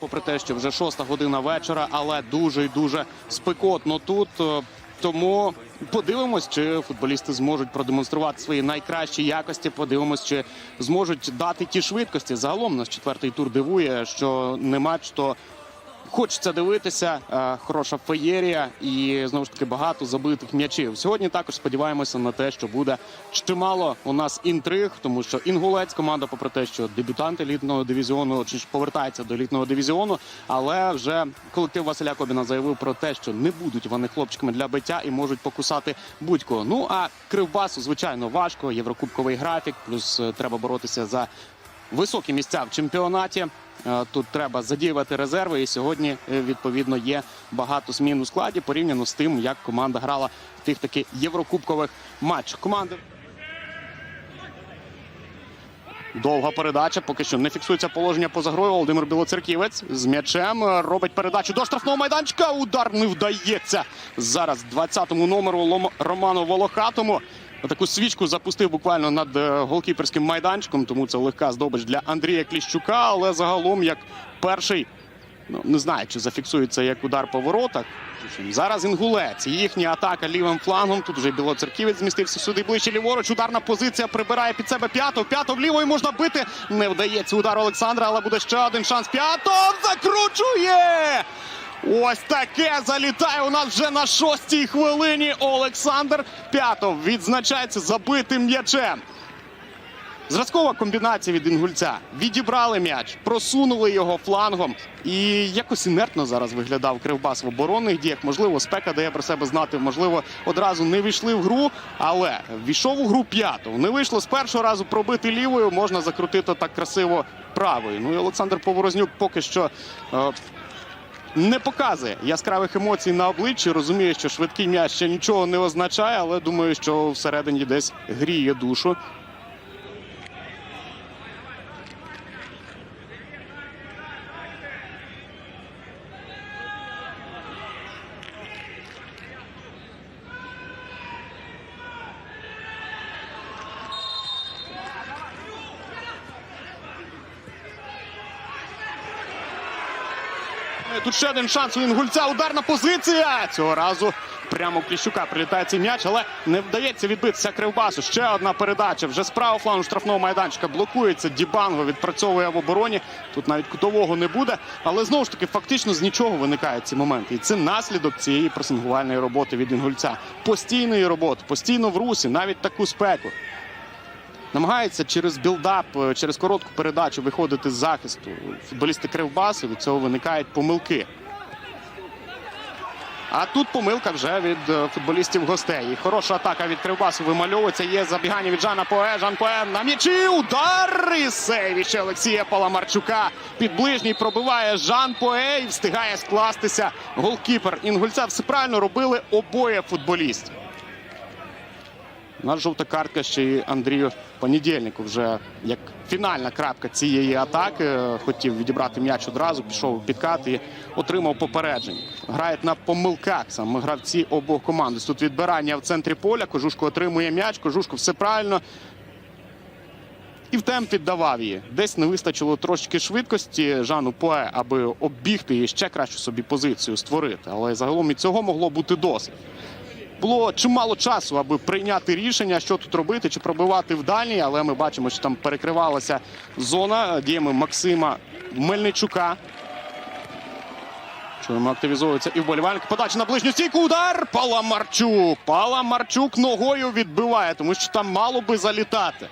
Попри те, що вже шоста година вечора, але дуже і дуже спекотно тут. Е, Тому подивимось, чи футболісти зможуть продемонструвати свої найкращі якості. Подивимось, чи зможуть дати ті швидкості. Загалом нас четвертий тур дивує, що нема, то Хочеться дивитися, е, хороша феєрія і знову ж таки багато забитих м'ячів. Сьогодні також сподіваємося на те, що буде чимало у нас інтриг, тому що інгулець команда, попри те, що дебютант елітного дивізіону чи ж повертається до елітного дивізіону, але вже колектив Василя Кобіна заявив про те, що не будуть вони хлопчиками для биття і можуть покусати будь-кого. Ну а кривбасу, звичайно, важко. Єврокубковий графік, плюс е, треба боротися за високі місця в чемпіонаті. Е, Тут треба задіювати резерви, і сьогодні е, відповідно є багато змін у складі порівняно з тим, як команда грала в тих таких єврокубкових матчах. Команди Довга передача, поки що не фіксується положення поза грою. Володимир Білоцерківець з м'ячем е, робить передачу до штрафного майданчика. Удар не вдається. Зараз 20-му номеру Роману Волохатому. Таку свічку запустив буквально над е, голкіперським майданчиком, тому це легка здобич для Андрія Кліщука. Але загалом, як перший, ну не знаю, чи зафіксується як удар по воротах. Зараз інгулець. Їхня атака лівим флангом. Тут вже білоцерківець змістився сюди ближче ліворуч. Ударна позиція прибирає під себе п'ятов. П'ятов лівою можна бити. Не вдається удар Олександра, але буде ще один шанс. П'ятов закручує. Ось таке залітає у нас вже на шостій хвилині. Олександр П'ятов відзначається забитим м'ячем. Зразкова комбінація від інгульця. Відібрали м'яч, просунули його флангом. І якось інертно зараз виглядав кривбас в оборонних діях. Можливо, спека дає про себе знати. Можливо, одразу не війшли в гру, але війшов у гру п'ятого. Не вийшло з першого разу пробити лівою. Можна закрутити так красиво правою. Ну і Олександр Поворознюк поки що. е, не показує яскравих емоцій на обличчі. Розуміє, що швидкий м'яч ще нічого не означає, але думаю, що всередині десь гріє душу. Тут ще один шанс у Інгульця. Ударна позиція. Цього разу прямо в Кліщука прилітає цей м'яч, але не вдається відбитися Кривбасу. Ще одна передача. Вже з правого флангу штрафного майданчика блокується. Дібанго відпрацьовує в обороні. Тут навіть кутового не буде. Але знову ж таки, фактично з нічого виникають ці моменти. І це наслідок цієї пресингувальної роботи від Інгульця. Постійної роботи, постійно в русі, навіть таку спеку. Намагається через білдап, е, через коротку передачу виходити з захисту. Футболісти Кривбасу від цього виникають помилки. А тут помилка вже від е, футболістів гостей. Хороша атака від Кривбасу вимальовується. Є забігання від Жана Пое. Жан Пое на м'ячі. Удар і сейвіще Олексія Паламарчука. Під ближній пробиває Жан Пое і встигає скластися голкіпер. Інгульця все правильно робили обоє футболістів. У нас жовта картка ще й Андрію Понедільнику вже як фінальна крапка цієї атаки. Хотів відібрати м'яч одразу, пішов підкат і отримав попередження. Грають на помилках саме гравці обох команд. Тут відбирання в центрі поля. Кожушко отримує м'яч. Кожушко все правильно. І в темп віддавав її. Десь не вистачило трошки швидкості Жану Пое, аби оббігти і ще кращу собі позицію створити. Але загалом і цього могло бути досить було чимало часу, аби прийняти рішення, що тут робити, чи пробивати в дальній, але ми бачимо, що там перекривалася зона діями Максима Мельничука. Чуємо, активізується і вболівальник. Подача на ближню стійку. Удар. Паламарчук. Паламарчук ногою відбиває, тому що там мало би залітати.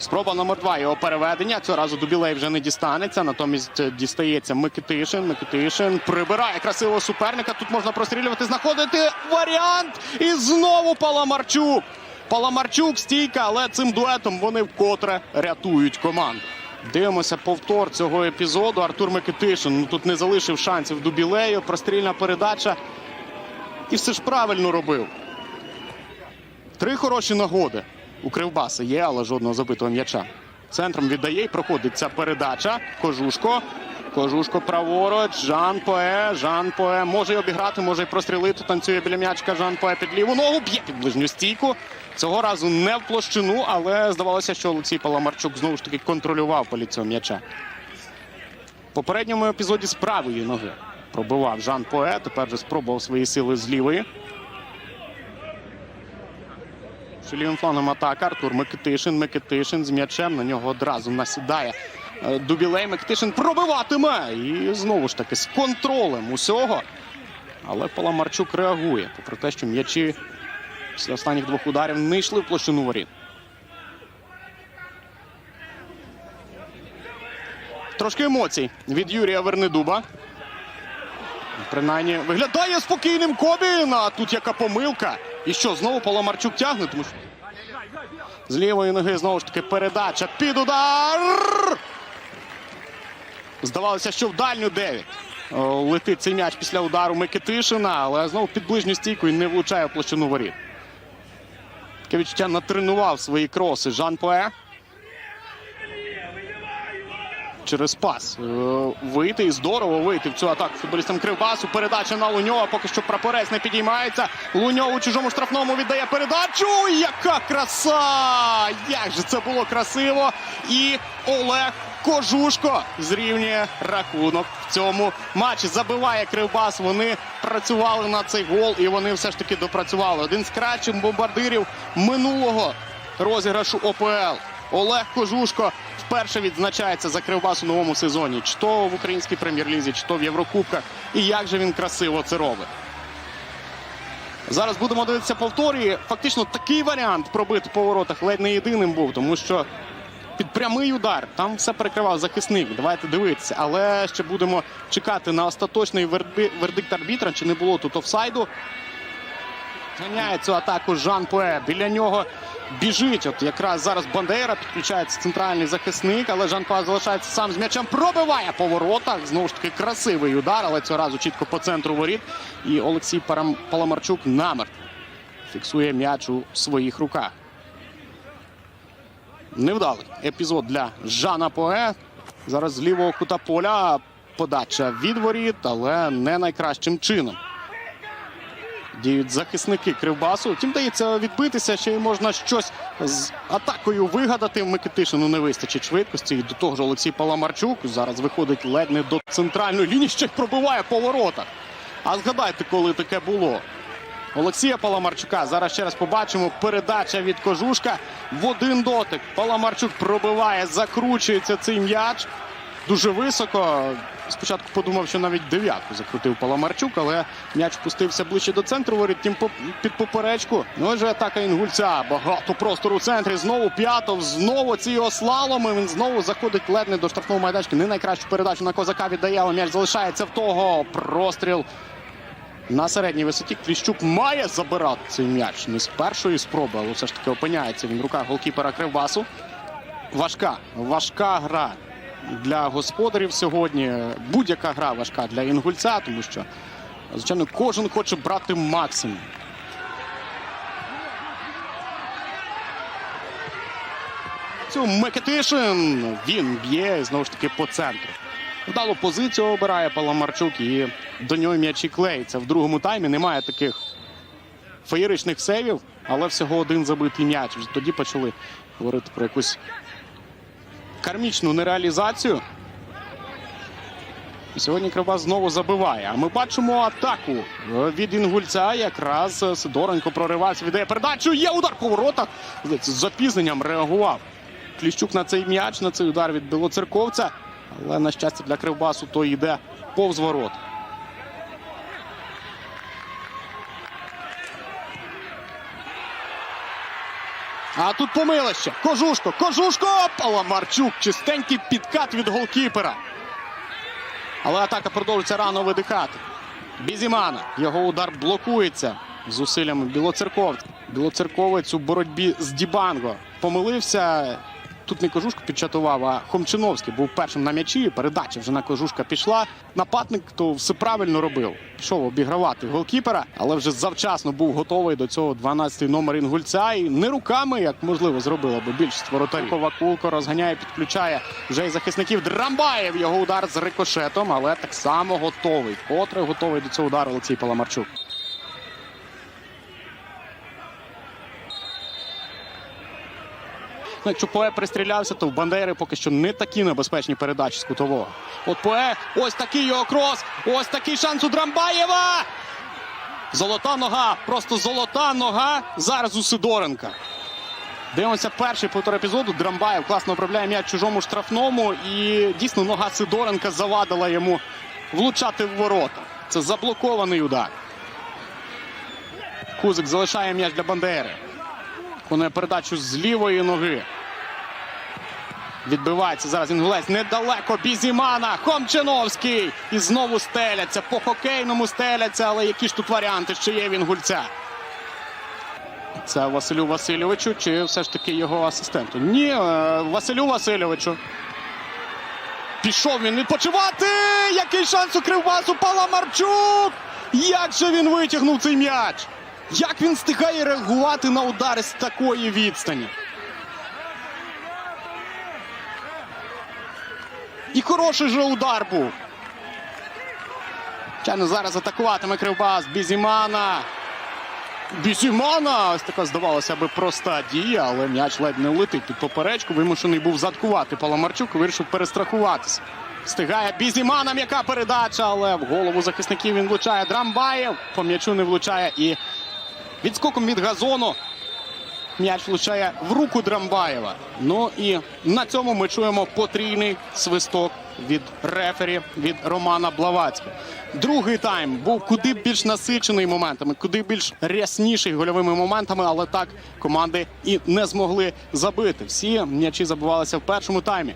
Спроба номер два його переведення. Цього разу Дубілей вже не дістанеться. Натомість е, дістається Микитишин. Микитишин прибирає красивого суперника. Тут можна прострілювати, знаходити варіант. І знову Паламарчук. Паламарчук стійка, але цим дуетом вони вкотре рятують команду. Дивимося повтор цього епізоду. Артур Микитишин ну, тут не залишив шансів Дубілею. Прострільна передача. І все ж правильно робив. Три хороші нагоди у Кривбаса є, але жодного забитого м'яча. Центром віддає і проходить ця передача. Кожушко. Кожушко праворуч. Жан Пое. Жан Пое може й обіграти, може й прострілити. Танцює біля м'ячка. Жан Пое під ліву ногу. Б'є під ближню стійку. Цього разу не в площину, але здавалося, що Олексій Паламарчук знову ж таки контролював поліцію м'яча. В попередньому епізоді з правої ноги пробивав Жан Пое. Тепер вже спробував свої сили з лівої. Що Лівим флангом атака. Артур Микитишин. Микитишин з м'ячем. На нього одразу насідає е, Дубілей. Микитишин пробиватиме. І знову ж таки з контролем усього. Але Паламарчук реагує. Попри те, що м'ячі після останніх двох ударів не йшли в площину воріт. Трошки емоцій від Юрія Вернедуба. Принаймні виглядає спокійним Кобін. А тут яка помилка. І що, знову Паламарчук тягне? Тому що з лівої ноги знову ж таки передача під удар. Здавалося, що в дальню 9. Летить цей м'яч після удару Микитишина, але знову під ближню стійку і не влучає в площину воріт. Таке відчуття натренував свої кроси Жан Пое. Через пас. Е, Вийти і здорово вийти в цю атаку футболістам Кривбасу. Передача на Луньова. Поки що прапорець не підіймається. Луньов у чужому штрафному віддає передачу. Яка краса! Як же це було красиво! І Олег Кожушко зрівнює рахунок в цьому матчі. Забиває Кривбас. Вони працювали на цей гол, і вони все ж таки допрацювали. Один з кращих бомбардирів минулого розіграшу ОПЛ. Олег Кожушко вперше відзначається за Кривбас у новому сезоні. Чи то в українській прем'єр-лізі, чи то в Єврокубках. І як же він красиво це робить. Зараз будемо дивитися повторі. Фактично такий варіант пробити по воротах ледь не єдиним був, тому що під прямий удар там все перекривав захисник. Давайте дивитися. Але ще будемо чекати на остаточний вердикт арбітра. Чи не було тут офсайду? Ганяє цю атаку Жан Пуе. Біля нього біжить. От якраз зараз Бандера підключається центральний захисник, але Жан Пуе залишається сам з м'ячем. Пробиває по воротах. Знову ж таки красивий удар, але цього разу чітко по центру воріт. І Олексій Паламарчук намертво фіксує м'яч у своїх руках. Невдалий епізод для Жана Пое. Зараз з лівого кута поля подача від воріт, але не найкращим чином. Діють захисники Кривбасу. Втім, дається відбитися, ще й можна щось з атакою вигадати. Микитишину не вистачить швидкості. І до того ж Олексій Паламарчук зараз виходить ледь не до центральної лінії, ще й пробиває по воротах. А згадайте, коли таке було. Олексія Паламарчука. Зараз ще раз побачимо. Передача від Кожушка в один дотик. Паламарчук пробиває, закручується цей м'яч. Дуже високо. Спочатку подумав, що навіть дев'ятку закрутив Паламарчук, але м'яч спустився ближче до центру. Воріт тім під поперечку. Ну вже атака інгульця. Багато простору у центрі. Знову п'ятов. Знову ці його слаломи. Він знову заходить ледь не до штрафного майданчика. Не найкращу передачу на козака віддає, але м'яч залишається в того. Простріл на середній висоті Кліщук має забирати цей м'яч. Не з першої спроби, але все ж таки опиняється він в руках голкіпера Кривбасу. Важка, важка гра для господарів сьогодні. Будь-яка гра важка для інгульця, тому що, звичайно, кожен хоче брати максимум. Цю Микитишин він б'є знову ж таки по центру. Вдалу позицію обирає Паламарчук і до нього м'ячі клеїться. В другому таймі немає таких феєричних сейвів, але всього один забитий м'яч. Тоді почали говорити про якусь кармічну нереалізацію. І сьогодні Кривбас знову забиває. А ми бачимо атаку від інгульця. Якраз Сидоренко проривався, віддає передачу. Є удар по воротах. З запізненням реагував. Кліщук на цей м'яч, на цей удар від білоцерковця. Але, на щастя, для Кривбасу то йде повз ворот. А тут помилище. Кожушко, Кожушко! Паламарчук. Чистенький підкат від голкіпера. Але атака продовжується рано видихати. Бізімана. Його удар блокується зусиллями білоцерковця. Білоцерковець у боротьбі з Дібанго помилився. Тут не Кожушко підчатував, а Хомчиновський був першим на м'ячі. Передача вже на Кожушка пішла. Нападник то все правильно робив. Пішов обігравати голкіпера, але вже завчасно був готовий до цього 12-й номер інгульця. І не руками, як можливо, зробила би більшість воротарів. Вакулко розганяє, підключає вже й захисників. Драмбаєв його удар з рикошетом, але так само готовий. Котре готовий до цього удару Олексій Паламарчук. Якщо Пое пристрілявся, то в Бандери поки що не такі небезпечні передачі з кутового. От Пое, ось такий його крос, ось такий шанс у Драмбаєва. Золота нога, просто золота нога зараз у Сидоренка. Дивимося перший повтор епізоду. Драмбаєв класно управляє м'яч чужому штрафному. І дійсно нога Сидоренка завадила йому влучати в ворота. Це заблокований удар. Кузик залишає м'яч для Бандери. Виконує передачу з лівої ноги. Відбивається зараз інгулець недалеко. Бізімана. Хомчиновський. І знову стеляться. По хокейному стеляться. Але які ж тут варіанти ще є він гульця? Це Василю Васильовичу чи все ж таки його асистенту? Ні, е, Василю Васильовичу. Пішов він відпочивати. Який шанс у кривбасу Паламарчук! Як же він витягнув цей м'яч? Як він встигає реагувати на удари з такої відстані? І хороший же удар був. Чайно зараз атакуватиме Кривбас. Бізімана. Бізімана! Ось така здавалося би проста дія, але м'яч ледь не летить під поперечку. Вимушений був заткувати Паламарчук вирішив перестрахуватися. Встигає Бізімана, м'яка передача, але в голову захисників він влучає Драмбаєв. По м'ячу не влучає і відскоком від газону м'яч влучає в руку Драмбаєва. Ну і на цьому ми чуємо потрійний свисток від рефері від Романа Блавацького. Другий тайм був куди більш насичений моментами, куди більш рясніший гольовими моментами, але так команди і не змогли забити. Всі м'ячі забивалися в першому таймі.